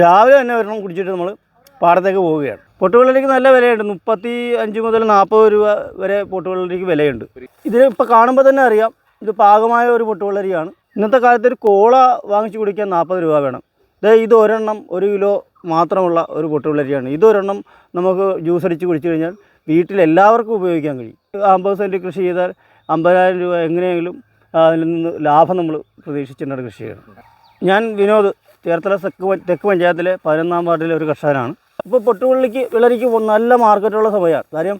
രാവിലെ തന്നെ ഒരെണ്ണം കുടിച്ചിട്ട് നമ്മൾ പാടത്തേക്ക് പോവുകയാണ്. പൊട്ടുവെള്ളരിക്ക് നല്ല വിലയുണ്ട്. മുപ്പത്തി അഞ്ച് മുതൽ നാൽപ്പത് രൂപ വരെ പൊട്ടുവെള്ളരിക്ക് വിലയുണ്ട്. ഇത് ഇപ്പോൾ കാണുമ്പോൾ തന്നെ അറിയാം. ഇത് പാകമായ ഒരു പൊട്ടുവെള്ളരിയാണ്. ഇന്നത്തെ കാലത്ത് ഒരു കോള വാങ്ങിച്ചു കുടിക്കാൻ നാൽപ്പത് രൂപ വേണം. ഇത് ഒരെണ്ണം ഒരു കിലോ മാത്രമുള്ള ഒരു പൊട്ടുവെള്ളരിയാണ്. ഇതൊരെണ്ണം നമുക്ക് ജ്യൂസ് അടിച്ച് കുടിച്ചു കഴിഞ്ഞാൽ വീട്ടിൽ എല്ലാവർക്കും ഉപയോഗിക്കാൻ കഴിയും. അമ്പത് സെന്റ് കൃഷി ചെയ്താൽ അമ്പതിനായിരം രൂപ എങ്ങനെയെങ്കിലും അതിൽ നിന്ന് ലാഭം നമ്മൾ പ്രതീക്ഷിച്ചിട്ടുണ്ട് കൃഷി ചെയ്യണം ഞാൻ വിനോദ് ചേർത്തല തെക്ക് തെക്ക് പഞ്ചായത്തിലെ പതിനൊന്നാം വാർഡിലെ ഒരു കർഷകനാണ്. ഇപ്പോൾ പൊട്ടുപള്ളിക്ക് വിളരിക്ക് നല്ല മാർക്കറ്റുള്ള സമയമാണ്. കാര്യം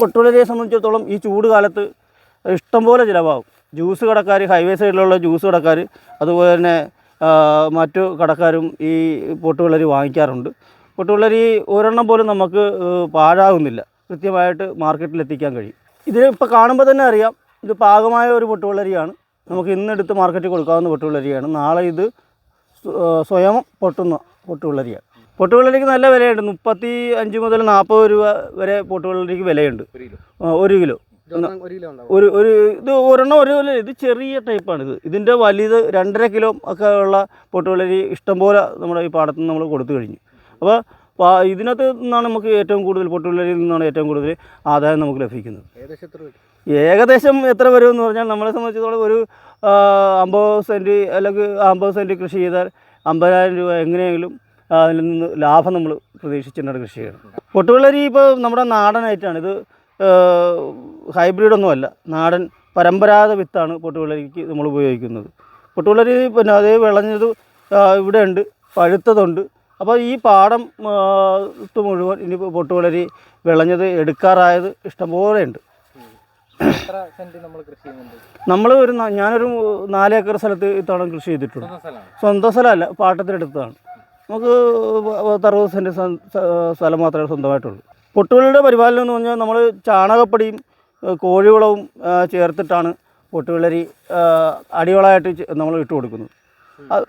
പൊട്ടുപള്ളിയെ സംബന്ധിച്ചിടത്തോളം ഈ ചൂട് കാലത്ത് ഇഷ്ടംപോലെ ചിലവാകും. ജ്യൂസ് കടക്കാർ ഹൈവേ സൈഡിലുള്ള ജ്യൂസ് കടക്കാർ അതുപോലെ തന്നെ മറ്റു കടക്കാരും ഈ പൊട്ടുവിളരി വാങ്ങിക്കാറുണ്ട്. പൊട്ടുവിളരി ഒരെണ്ണം പോലും നമുക്ക് പാഴാകുന്നില്ല. കൃത്യമായിട്ട് മാർക്കറ്റിൽ എത്തിക്കാൻ കഴിയും. ഇപ്പോൾ കാണുമ്പോൾ തന്നെ അറിയാം. ഇത് പാകമായ ഒരു പൊട്ടുവിളരിയാണ് നമുക്ക് ഇന്നെടുത്ത് മാർക്കറ്റിൽ കൊടുക്കാവുന്ന പൊട്ടുവിളരിയാണ് നാളെ ഇത് സ്വയം പൊട്ടുന്ന പൊട്ടുവെള്ളരിയാണ് പൊട്ടുവെള്ളരിക്ക് നല്ല വിലയുണ്ട്. മുപ്പത്തി അഞ്ച് മുതൽ നാൽപ്പത് രൂപ വരെ പൊട്ടുവെള്ളരിക്ക് വിലയുണ്ട്. ഒരു കിലോ? ഒരു ഒരു ഇത് ഒരെണ്ണം ഒരു കിലോ ഇത് ചെറിയ ടൈപ്പാണ് ഇത്. ഇതിന്റെ വലുത് രണ്ടര കിലോ ഒക്കെ ഉള്ള പൊട്ടുവെള്ളരി ഇഷ്ടംപോലെ നമ്മുടെ ഈ പാടത്ത് നിന്ന് നമ്മൾ കൊടുത്തു കഴിഞ്ഞു. അപ്പോൾ ഇതിനകത്ത് നിന്നാണ് നമുക്ക് ഏറ്റവും കൂടുതൽ പൊട്ടുവെള്ളരിയിൽ നിന്നാണ് ഏറ്റവും കൂടുതൽ ആദായം നമുക്ക് ലഭിക്കുന്നത്. ഏകദേശം എത്ര വരും എന്ന് പറഞ്ഞാൽ നമ്മളെ സംബന്ധിച്ചിടത്തോളം ഒരു അമ്പത് സെന്റ് അല്ലെങ്കിൽ അമ്പത് സെന്റ് കൃഷി ചെയ്താൽ അമ്പതിനായിരം രൂപ എങ്ങനെയെങ്കിലും അതിൽ നിന്ന് ലാഭം നമ്മൾ പ്രതീക്ഷിച്ചിട്ടുണ്ട് കൃഷി ചെയ്യണം. പൊട്ടുവെള്ളരി ഇപ്പോൾ നമ്മുടെ നാടനായിട്ടാണ്. ഇത് ഹൈബ്രിഡൊന്നുമല്ല നാടൻ പരമ്പരാഗത വിത്താണ് പൊട്ടുവെള്ളരിക്ക് നമ്മൾ ഉപയോഗിക്കുന്നത്. പൊട്ടുവെള്ളരി പിന്നെ അതേ വിളഞ്ഞത് ഇവിടെ ഉണ്ട് പഴുത്തതുണ്ട്. അപ്പോൾ ഈ പാടം മുഴുവൻ ഇനി പൊട്ടുവെള്ളരി വിളഞ്ഞത് എടുക്കാറായത് ഇഷ്ടംപോലെ ഉണ്ട് നമ്മൾ ഒരു ഞാനൊരു നാല് ഏക്കർ സ്ഥലത്ത് ഇത്തവണ കൃഷി ചെയ്തിട്ടുണ്ട് സ്വന്തം സ്ഥലമല്ല പാട്ടത്തിനെടുത്തതാണ് നമുക്ക് അറുപത് സെന്റ് സ്ഥ- സ്ഥ- സ്ഥലം മാത്രമേ സ്വന്തമായിട്ടുള്ളൂ. പൊട്ടുകളുടെ പരിപാലനം എന്ന് പറഞ്ഞാൽ നമ്മൾ ചാണകപ്പൊടിയും കോഴിവളവും ചേർത്തിട്ടാണ് പൊട്ടുവിളരി അടിവളമായിട്ട് നമ്മൾ ഇട്ട് കൊടുക്കുന്നത്.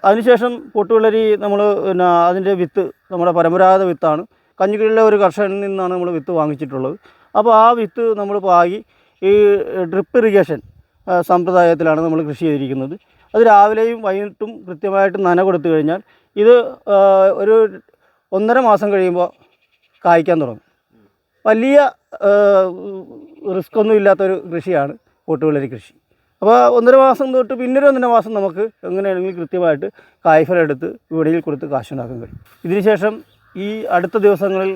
അതിനുശേഷം പൊട്ടുവിളരി നമ്മൾ പിന്നെ അതിന്റെ വിത്ത് നമ്മുടെ പരമ്പരാഗത വിത്താണ്. കഞ്ഞിക്കുഴിയിലെ ഒരു കർഷകനിൽ നിന്നാണ് നമ്മൾ വിത്ത് വാങ്ങിച്ചിട്ടുള്ളത്. അപ്പോൾ ആ വിത്ത് നമ്മൾ പാകി ഈ ഡ്രിപ്പ് ഇറിഗേഷൻ സമ്പ്രദായത്തിലാണ് നമ്മൾ കൃഷി ചെയ്തിരിക്കുന്നത്. അത് രാവിലെയും വൈകിട്ടും കൃത്യമായിട്ട് നന കൊടുത്തു കഴിഞ്ഞാൽ ഇത് ഒരു ഒന്നര മാസം കഴിയുമ്പോൾ കായ്ക്കാൻ തുടങ്ങും. വലിയ റിസ്ക് ഒന്നും ഇല്ലാത്തൊരു കൃഷിയാണ് പൊട്ടുവിളരി കൃഷി. അപ്പോൾ ഒന്നര മാസം തൊട്ട് പിന്നൊരു ഒന്നര മാസം നമുക്ക് എങ്ങനെയാണെങ്കിലും കൃത്യമായിട്ട് കായ്ഫലം എടുത്ത് വിപണിയിൽ കൊടുത്ത് കാശുണ്ടാക്കാൻ കഴിയും. ഇതിനുശേഷം ഈ അടുത്ത ദിവസങ്ങളിൽ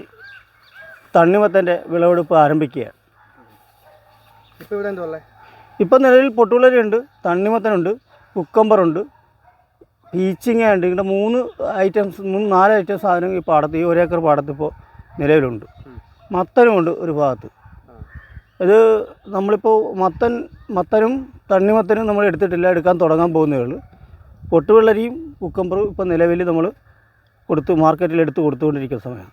തണ്ണിമത്തന്റെ വിളവെടുപ്പ് ആരംഭിക്കുകയാണ്. ഇപ്പൊ ഇവിടെ എന്തോ ഇപ്പം നിലവിൽ പൊട്ടുവിളരിയുണ്ട് തണ്ണിമത്തനുണ്ട് കുക്കമ്പറുണ്ട് പീച്ചിങ്ങയുണ്ട് ഇങ്ങനെ മൂന്ന് ഐറ്റംസ് മൂന്ന് നാല് ഐറ്റം സാധനം ഈ പാടത്ത് ഈ ഒരേക്കർ പാടത്ത് ഇപ്പോൾ നിലവിലുണ്ട്. മത്തനുമുണ്ട് ഒരു ഭാഗത്ത്. ഇത് നമ്മളിപ്പോൾ മത്തൻ മത്തനും തണ്ണിമത്തനും നമ്മൾ എടുത്തിട്ടില്ല എടുക്കാൻ തുടങ്ങാൻ പോകുന്നേ ഉള്ളൂ. പൊട്ടുവെള്ളരിയും കുക്കമ്പറും ഇപ്പോൾ നിലവിൽ നമ്മൾ കൊടുത്ത് മാർക്കറ്റിൽ എടുത്ത് കൊടുത്തുകൊണ്ടിരിക്കുന്ന സമയമാണ്.